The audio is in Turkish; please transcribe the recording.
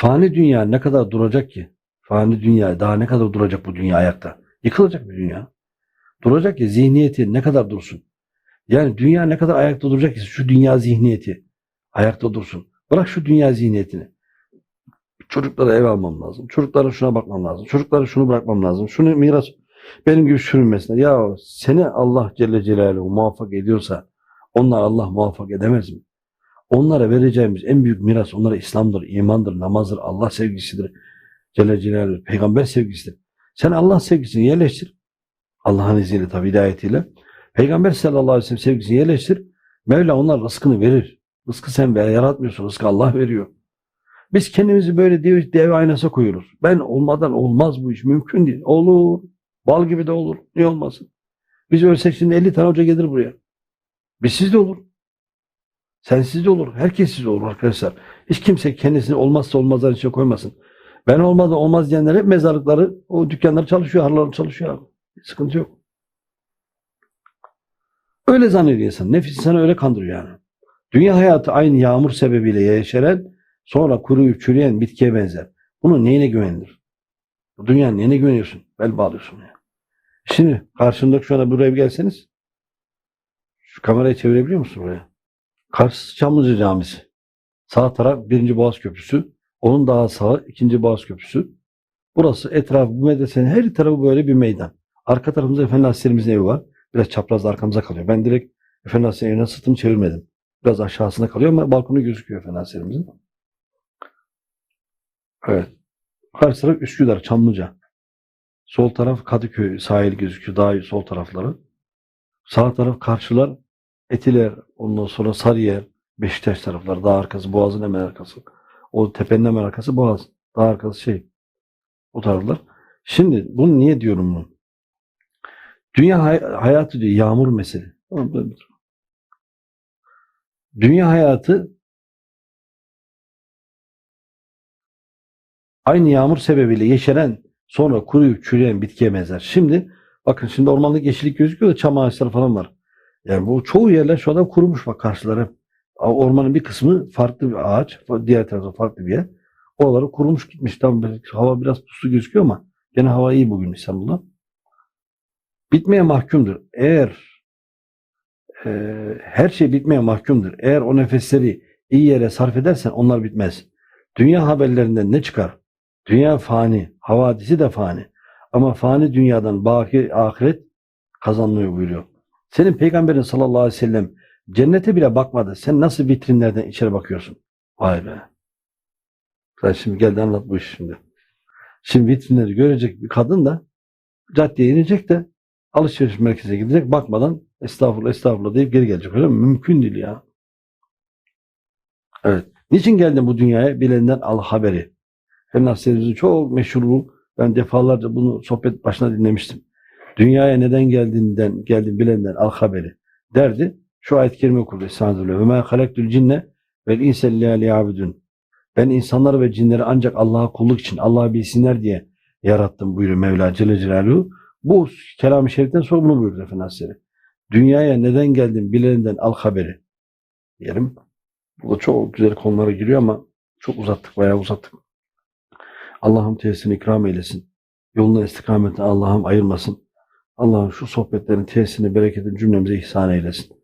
Fani dünya ne kadar duracak ki? Fani dünya daha ne kadar duracak bu dünya ayakta? Yıkılacak bir dünya. Duracak ki zihniyeti ne kadar dursun? Yani dünya ne kadar ayakta duracak ki şu dünya zihniyeti ayakta dursun. Bırak şu dünya zihniyetini. Çocuklara ev almam lazım. Çocuklara şuna bakmam lazım. Çocuklara şunu bırakmam lazım. Şunu miras benim gibi sürünmesinler. Ya seni Allah Celle Celaluhu muvaffak ediyorsa onlar Allah muvaffak edemez mi? Onlara vereceğimiz en büyük miras onlara İslam'dır, imandır, namazdır, Allah sevgisidir. Celle Celaluhu, peygamber sevgisidir. Sen Allah sevgisini yerleştir. Allah'ın izniyle tabi hidayetiyle. Peygamber sallallahu aleyhi ve sellem sevgisini yerleştir. Mevla onlar rızkını verir. Rızkı sen ver, yaratmıyorsun. Rızkı Allah veriyor. Biz kendimizi böyle dev, dev aynasa koyuyoruz. Ben olmadan olmaz bu iş. Mümkün değil. Olur. Bal gibi de olur. Niye olmasın? Biz ölsek şimdi 50 tane hoca gelir buraya. Bizsiz de olur. Sensiz de olur. Herkessiz olur arkadaşlar. Hiç kimse kendisini olmazsa olmazlar içine koymasın. Ben olmadan olmaz diyenler hep mezarlıkları, o dükkanları çalışıyor, harları çalışıyor. Sıkıntı yok. Öyle zannediyor insan. Nefis insanı öyle kandırıyor yani. Dünya hayatı aynı yağmur sebebiyle yeşeren, sonra kuruyup çürüyen bitkiye benzer. Bunun neyine güvenilir? Dünyanın neyine güveniyorsun? Bel bağlıyorsun ya. Şimdi karşındaki şu anda buraya bir gelseniz, şu kamerayı çevirebiliyor musun buraya? Karşısı Çamlıca Camisi. Sağ taraf birinci Boğaz Köprüsü. Onun daha sağı ikinci Boğaz Köprüsü. Burası etrafı bu medresenin her tarafı böyle bir meydan. Arka tarafımızda Efendi Hazretlerimizin evi var. Biraz çapraz da arkamıza kalıyor. Ben direkt Efendi Hazretleri'nin evine sırtımı çevirmedim. Biraz aşağısına kalıyor ama balkonu gözüküyor Efendi Hazretlerimizin. Evet. Karşı taraf Üsküdar, Çamlıca. Sol taraf Kadıköy sahil gözüküyor. Daha sol tarafları. Sağ taraf karşılar Etiler, ondan sonra Sarıyer, Beşiktaş tarafları, daha arkası, Boğaz'ın hemen arkası. O tepenin hemen arkası Boğaz. Daha arkası şey. O taraflar. Şimdi bunu niye diyorum bunu? Dünya hay- hayatı diyor yağmur mesele. Dünya hayatı aynı yağmur sebebiyle yeşeren sonra kuruyup çürüyen bitkiye benzer. Şimdi bakın şimdi ormanlık yeşillik gözüküyor da çam ağaçları falan var. Yani bu çoğu yerler şu anda kurumuş bak karşıları. Ormanın bir kısmı farklı bir ağaç, diğer tarafta farklı bir yer. Oraları kurumuş gitmiş. Tam hava biraz puslu gözüküyor ama gene hava iyi bugün İstanbul'da. Bitmeye mahkumdur. Eğer e, her şey bitmeye mahkumdur. Eğer o nefesleri iyi yere sarf edersen onlar bitmez. Dünya haberlerinden ne çıkar? Dünya fani, havadisi de fani. Ama fani dünyadan baki ahiret kazanılıyor buyuruyor. Senin peygamberin sallallahu aleyhi ve sellem cennete bile bakmadı. Sen nasıl vitrinlerden içeri bakıyorsun? Vay be. Sen şimdi gel de anlat bu işi şimdi. Şimdi vitrinleri görecek bir kadın da caddeye inecek de alışveriş merkezine gidecek bakmadan estağfurullah estağfurullah deyip geri gelecek. Öyle mi? Mümkün değil ya. Evet. Niçin geldin bu dünyaya? Bilenden al haberi. Hem Nasreddin'in çok meşhur bu. Ben defalarca bunu sohbet başına dinlemiştim. Dünyaya neden geldiğinden, geldin bilenden al haberi derdi. Şu ayet-i kerime okurdu. Estağfirullah. Ve mâ halektül cinne vel insel liyabudun. Ben insanları ve cinleri ancak Allah'a kulluk için, Allah'ı bilsinler diye yarattım buyuruyor Mevla Celle Celaluhu. Bu kelam-ı şeriften sonra bunu buyurdu Efendi Hazretleri. Dünyaya neden geldin bilenden al haberi diyelim. Bu da çok güzel konulara giriyor ama çok uzattık, bayağı uzattık. Allah'ım tesirini ikram eylesin. Yoluna istikametine Allah'ım ayırmasın. Allah'ım şu sohbetlerin tesirini, bereketini cümlemize ihsan eylesin.